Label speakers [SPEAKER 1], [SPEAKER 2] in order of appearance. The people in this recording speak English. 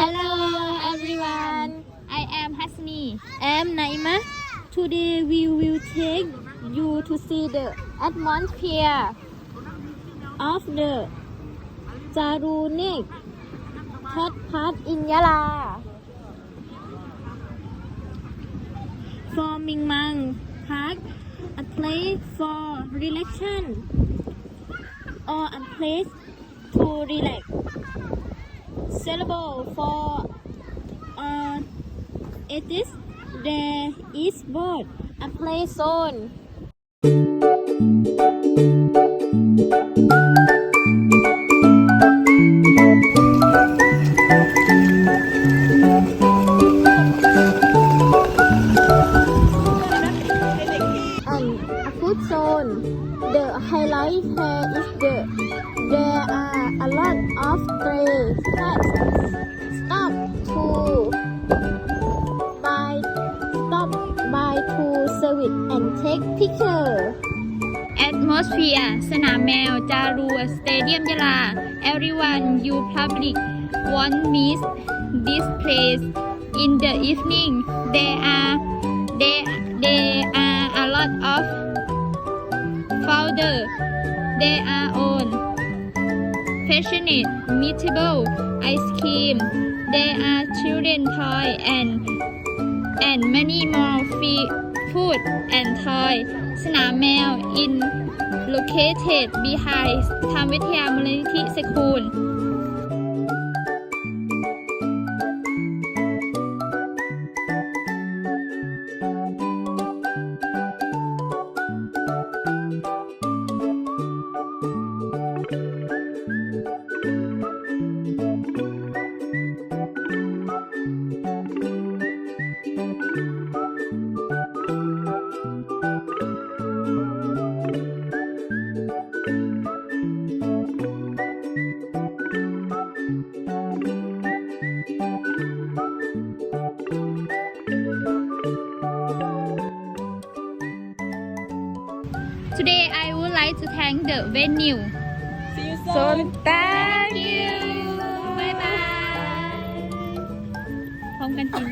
[SPEAKER 1] Hello everyone I am Hasni
[SPEAKER 2] I am Naima. Today we will take you to see the atmosphere of the Jarunik Cat Park in Yala. For Mingmang Park, a place for relaxation or a place to relax. Suitable for uh, it is there is both a play zone zone. Um, the highlight here is the there are uh, a lot of stray cats stop to by stop by to service and take picture.
[SPEAKER 1] Atmosphere สนามแมว จารูสเตเดียมยะลา Everyone you public want miss this place in the evening there are there there are a lot of founder there are on passionate meetable ice cream there are children toy and and many more free food and toy สนามแมว in located behind ธรรมวิทยามูลนิธิสคูล would like to thank the venue
[SPEAKER 3] See you
[SPEAKER 1] so
[SPEAKER 3] soon.
[SPEAKER 1] thank you bye bye พร้อมกันจริง